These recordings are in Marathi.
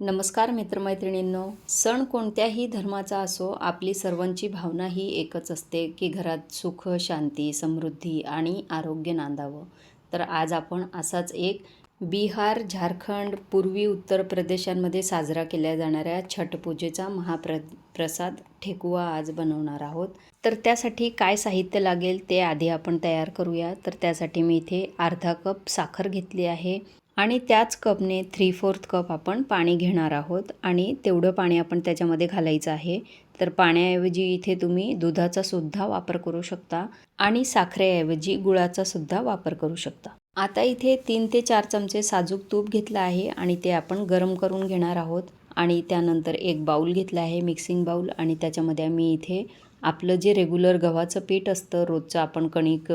नमस्कार मित्रमैत्रिणींनो सण कोणत्याही धर्माचा असो आपली सर्वांची भावना ही एकच असते की घरात सुख शांती समृद्धी आणि आरोग्य नांदावं. तर आज आपण असाच एक बिहार झारखंड पूर्वी उत्तर प्रदेशांमध्ये साजरा केल्या जाणाऱ्या छटपूजेचा महाप्र प्रसाद ठेकुवा आज बनवणार आहोत. तर त्यासाठी काय साहित्य लागेल ते आधी आपण तयार करूया. तर त्यासाठी मी इथे अर्धा कप साखर घेतली आहे. आणि त्याच कपने थ्री फोर्थ कप आपण पाणी घेणार आहोत आणि तेवढं पाणी आपण त्याच्यामध्ये घालायचं आहे. तर पाण्याऐवजी इथे तुम्ही दुधाचा सुद्धा वापर करू शकता आणि साखरेऐवजी गुळाचा सुद्धा वापर करू शकता. आता इथे तीन ते चार चमचे साजूक तूप घेतलं आहे आणि ते आपण गरम करून घेणार आहोत. आणि त्यानंतर एक बाऊल घेतला आहे मिक्सिंग बाऊल आणि त्याच्यामध्ये मी इथे आपलं जे रेग्युलर गव्हाचं पीठ असतं रोजचं आपण कणिक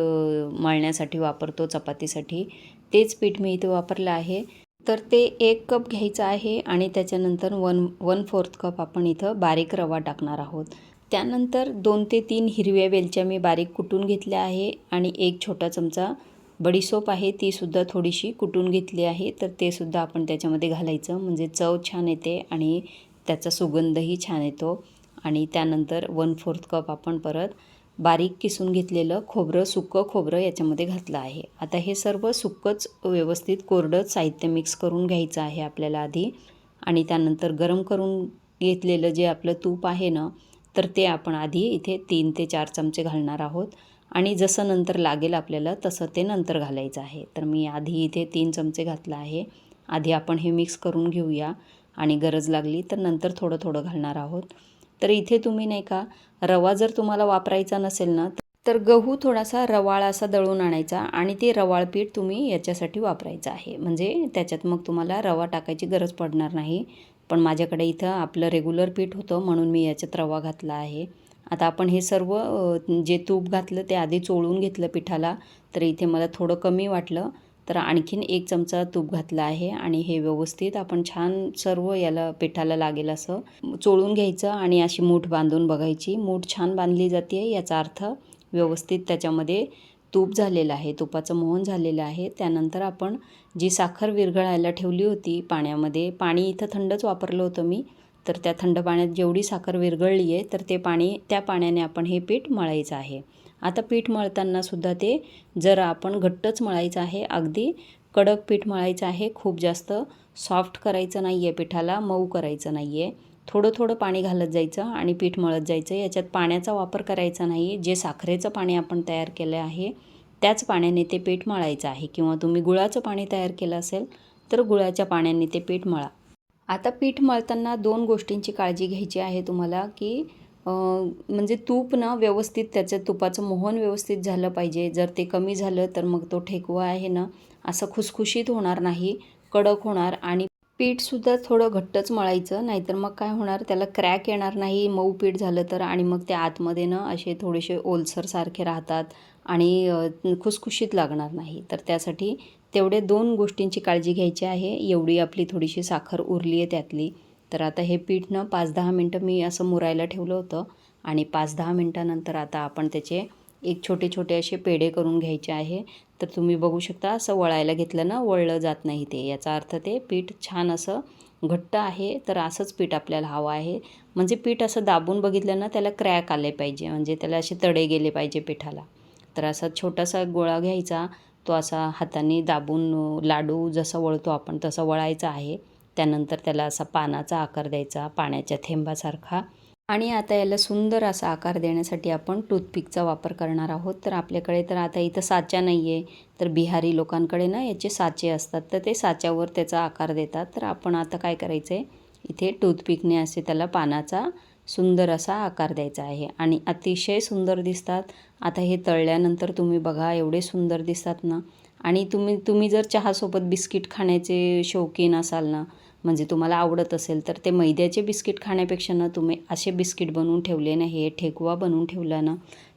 मळण्यासाठी वापरतो चपातीसाठी तेच पीठ मी इथे वापरलं आहे. तर ते एक कप घ्यायचं आहे आणि त्याच्यानंतर वन वन फोर्थ कप आपण इथं बारीक रवा टाकणार आहोत. त्यानंतर दोन ते तीन हिरव्या वेलच्या मी बारीक कुटून घेतल्या आहे आणि एक छोटा चमचा बडीसोप आहे तीसुद्धा थोडीशी कुटून घेतली आहे. तर ते सुद्धा आपण त्याच्यामध्ये घालायचं म्हणजे चव छान येते आणि त्याचा सुगंधही छान येतो. आणि त्यानंतर वन फोर्थ कप आपण परत बारीक किसून घेतलेलं खोबरं सुकं खोबरं याच्यामध्ये घातलं आहे. आता हे सर्व सुकंच व्यवस्थित कोरडं साहित्य मिक्स करून घ्यायचं आहे आपल्याला आधी. आणि त्यानंतर गरम करून घेतलेलं जे आपलं तूप आहे ना तर ते आपण आधी इथे तीन ते चार चमचे घालणार आहोत. आणि जसं नंतर लागेल आपल्याला तसं ते नंतर घालायचं आहे. तर मी आधी इथे तीन चमचे घातलं आहे. आधी आपण हे मिक्स करून घेऊया. आणि गरज लागली तर नंतर थोडं थोडं घालणार आहोत. तर इथे तुम्ही नाही का रवा जर तुम्हाला वापरायचा नसेल ना तर गहू थोडासा रवाळ असा दळून आणायचा आणि ते रवाळ पीठ तुम्ही याच्यासाठी वापरायचं आहे. म्हणजे त्याच्यात मग तुम्हाला रवा टाकायची गरज पडणार नाही. पण माझ्याकडे इथं आपलं रेग्युलर पीठ होतं म्हणून मी याच्यात रवा घातला आहे. आता आपण हे सर्व जे तूप घातलं ते आधी चोळून घेतलं पिठाला तर इथे मला थोडं कमी वाटलं. तर आणखीन एक चमचा तूप घातला आहे आणि हे व्यवस्थित आपण छान सर्व याला पिठाला लागेल असं चोळून घ्यायचं आणि अशी मूठ बांधून बघायची. मूठ छान बांधली जाते याचा अर्थ व्यवस्थित त्याच्यामध्ये तूप झालेलं आहे तुपाचं मोहन झालेलं आहे. त्यानंतर आपण जी साखर विरघळायला ठेवली होती पाण्यामध्ये पाणी इथं थंडच वापरलं होतं मी तर त्या थंड पाण्यात जेवढी साखर विरघळली आहे तर ते पाणी त्या पाण्याने आपण हे पीठ मळायचं आहे. आता पीठ मळताना सुद्धा ते जरा आपण घट्टच मळायचं आहे. अगदी कडक पीठ मळायचं आहे. खूप जास्त सॉफ्ट करायचं नाही आहे पिठाला मऊ करायचं नाही आहे थोडं थोडं पाणी घालत जायचं आणि पीठ मळत जायचं. याच्यात पाण्याचा वापर करायचा नाही जे साखरेचं पाणी आपण तयार केलं आहे त्याच पाण्याने ते पीठ मळायचं आहे. किंवा तुम्ही गुळाचं पाणी तयार केलं असेल तर गुळाच्या पाण्याने ते पीठ मळा. आता पीठ मळताना दोन गोष्टींची काळजी घ्यायची आहे तुम्हाला की म्हणजे तूप ना व्यवस्थित त्याचं तुपाचं मोहन व्यवस्थित झालं पाहिजे. जर ते कमी झालं तर मग तो ठेकवा आहे ना असं खुसखुशीत होणार नाही कडक होणार आणि पीठसुद्धा थोडं घट्टच मळायचं नाहीतर मग काय होणार? त्याला क्रॅक येणार नाही मऊ पीठ झालं तर आणि मग ते आतमध्ये ना असे थोडेसे ओलसरसारखे राहतात आणि खुसखुशीत लागणार नाही. तर त्यासाठी तेवढे दोन गोष्टींची काळजी घ्यायची आहे. एवढी आपली थोडीशी साखर उरली आहे त्यातली. तर आता हे पीठ ना पाच दहा मिनटं मी असं मुरायला ठेवलं होतं आणि पाच दहा मिनटानंतर आता आपण त्याचे एक छोटे छोटे असे पेढे करून घ्यायचे आहे. तर तुम्ही बघू शकता असं वळायला घेतलं ना वळलं जात नाही ते. याचा अर्थ ते पीठ छान असं घट्ट आहे तर असंच पीठ आपल्याला हवं आहे. म्हणजे पीठ असं दाबून बघितलं ना त्याला क्रॅक आले पाहिजे. म्हणजे त्याला असे तडे गेले पाहिजे पिठाला. तर असा छोटासा गोळा घ्यायचा. तो असा हाताने दाबून लाडू जसा वळतो आपण तसं वळायचा आहे. त्यानंतर त्याला असा पानाचा आकार द्यायचा पाण्याच्या थेंबासारखा. आणि आता याला सुंदर असा आकार देण्यासाठी आपण टूथपिकचा वापर करणार आहोत. तर आपल्याकडे तर आता इथं साचा नाही आहे तर बिहारी लोकांकडे ना याचे साचे असतात तर ते साच्यावर त्याचा आकार देतात. तर आपण आता काय करायचं आहे इथे टूथपिकने असे त्याला पानाचा सुंदर असा आकार द्यायचा आहे. आणि अतिशय सुंदर दिसतात. आता हे तळल्यानंतर तुम्ही बघा एवढे सुंदर दिसतात ना. आणि तुम्ही तुम्ही जर चहासोबत बिस्किट खाण्याचे शौकीन असाल ना म्हणजे तुम्हाला आवडत असेल तर ते मैद्याचे बिस्किट खाण्यापेक्षा ना तुम्ही असे बिस्किट बनवून ठेवले ना हे ठेकुवा बनवून ठेवला ना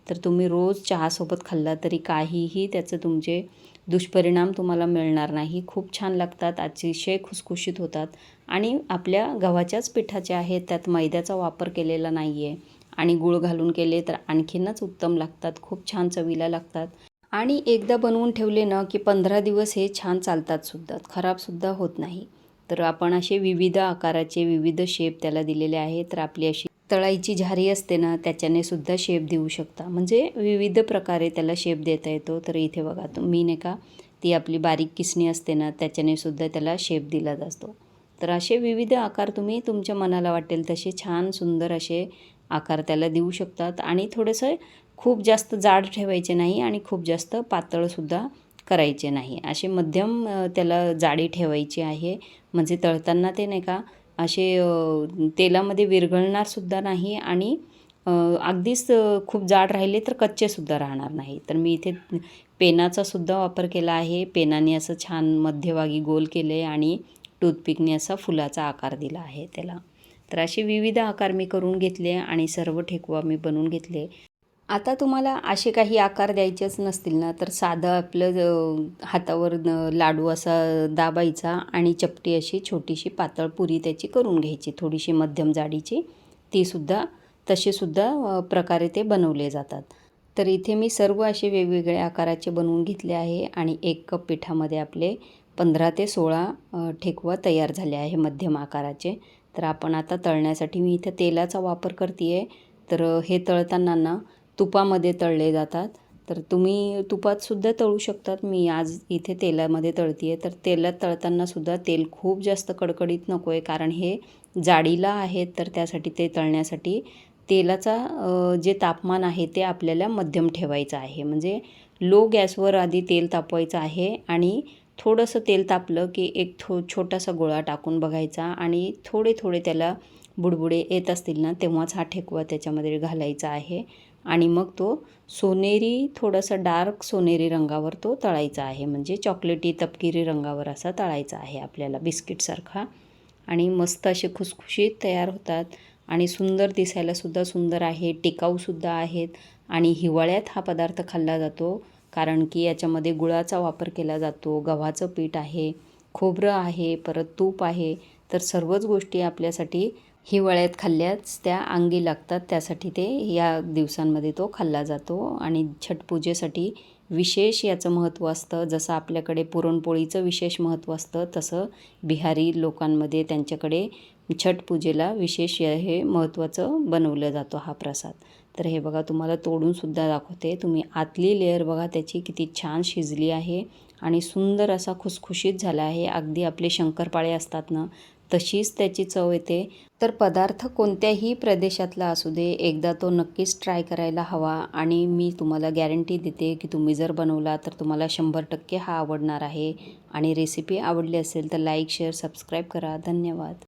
तर तुम्ही रोज चहासोबत खाल्ला तरी काहीही त्याचं तुमचे दुष्परिणाम तुम्हाला मिळणार नाही. खूप छान लागतात अतिशय खुसखुशीत होतात. आणि आपल्या गव्हाच्याच पिठाचे आहेत त्यात मैद्याचा वापर केलेला नाही आहे आणि गूळ घालून केले तर आणखीनच उत्तम लागतात खूप छान चवीला लागतात. आणि एकदा बनवून ठेवले ना की पंधरा दिवस हे छान चालतात सुद्धा खराबसुद्धा होत नाही. तर आपण असे विविध आकाराचे विविध शेप त्याला दिलेले आहे तर आपली अशी तळाईची झारी असते ना त्याच्याने सुद्धा शेप देऊ शकता. म्हणजे विविध प्रकारे त्याला शेप देता येतो. तर इथे बघा तुम्ही नाही का? ती आपली बारीक किसणी असते ना त्याच्याने सुद्धा त्याला शेप दिला जातो. तर असे विविध आकार तुम्ही तुमच्या मनाला वाटेल तसे छान सुंदर असे आकार त्याला देऊ शकतात. आणि थोडंसं खूप जास्त जाड ठेवायचे नाही आणि खूप जास्त पातळसुद्धा करायचे नाही. असे मध्यम त्याला जाडी ठेवायची आहे. म्हणजे तळताना ते नाही का असे तेलामध्ये विरघळणारसुद्धा नाही आणि अगदीच खूप जाड राहिले तर कच्चेसुद्धा राहणार नाही. तर मी इथे पेनाचासुद्धा वापर केला आहे. पेनाने असं छान मध्यभागी गोल केले आणि टूथपिकने असा फुलाचा आकार दिला आहे त्याला. तर असे विविध आकार मी करून घेतले आणि सर्व ठेकुवा मी बनवून घेतले. आता तुम्हाला असे काही आकार द्यायचेच नसतील ना? तर साधं आपलं हातावर न- लाडू असा दाबायचा आणि चपटी अशी छोटीशी पातळ पुरी त्याची करून घ्यायची थोडीशी मध्यम जाडीची. तीसुद्धा तसेसुद्धा प्रकारे ते बनवले जातात. तर इथे मी सर्व असे वेगवेगळे आकाराचे बनवून घेतले आहे आणि एक कप पिठामध्ये आपले पंधरा ते सोळा ठेकवा तयार झाले आहे मध्यम आकाराचे. तर आपण आता तळण्यासाठी मी इथं तेलाचा वापर करते आहे तर हे तळताना ना तुपामध्ये तळले जातात. तर तुम्ही तुपातसुद्धा तळू शकतात. मी आज इथे तेलामध्ये तळते आहे तर तेलात तळतानासुद्धा तेल खूप जास्त कडकडीत नको आहे कारण हे जाडीला आहेत. तर त्यासाठी ते तळण्यासाठी तेलाचा जे तापमान आहे ते आपल्याला मध्यम ठेवायचं आहे. म्हणजे लो गॅसवर आधी तेल तापवायचं आहे आणि थोडंसं तेल तापलं की एक थो छोटासा गोळा टाकून बघायचा आणि थोडे थोडे त्याला बुडबुडे येत असतील ना तेव्हाच हा ठेकवा त्याच्यामध्ये घालायचा आहे. आणि मग तो सोनेरी थोडासा डार्क सोनेरी रंगावर तो तळायचा आहे. म्हणजे चॉकलेटी तपकिरी रंगावर असा तळायचा आहे आपल्याला बिस्किटसारखा. आणि मस्त असे खुसखुशीत तयार होतात. आणि सुंदर दिसायलासुद्धा सुंदर आहे. टिकाऊसुद्धा आहेत. आणि हिवाळ्यात हा पदार्थ खाल्ला जातो. कारण की याच्यामध्ये गुळाचा वापर केला जातो. गव्हाचं पीठ आहे. खोबरं आहे. परत तूप आहे. तर सर्वच गोष्टी आपल्यासाठी हिवाळ्यात खाल्ल्याच त्या अंगी लागतात. त्यासाठी ते या दिवसांमध्ये तो खाल्ला जातो. आणि छटपूजेसाठी विशेष याचं महत्त्व असतं. जसं आपल्याकडे पुरणपोळीचं विशेष महत्त्व असतं तसं बिहारी लोकांमध्ये त्यांच्याकडे छटपूजेला विशेष हे महत्त्वाचं बनवलं जातो हा प्रसाद. तर हे बघा तुम्हाला तोडूनसुद्धा दाखवते. तुम्ही आतली लेअर बघा त्याची किती छान शिजली आहे आणि सुंदर असा खुसखुशीत झाला आहे. अगदी आपले शंकरपाळे असतात ना तशीच त्याची चव येते. तर पदार्थ कोणत्याही प्रदेशातला असू दे एकदा तो नक्कीच ट्राय करायला हवा आणि मी तुम्हाला गॅरंटी देते की तुम्ही जर बनवला तर तुम्हाला शंभर टक्के हा आवडणार आहे. आणि रेसिपी आवडली असेल तर लाईक शेअर सबस्क्राईब करा. धन्यवाद.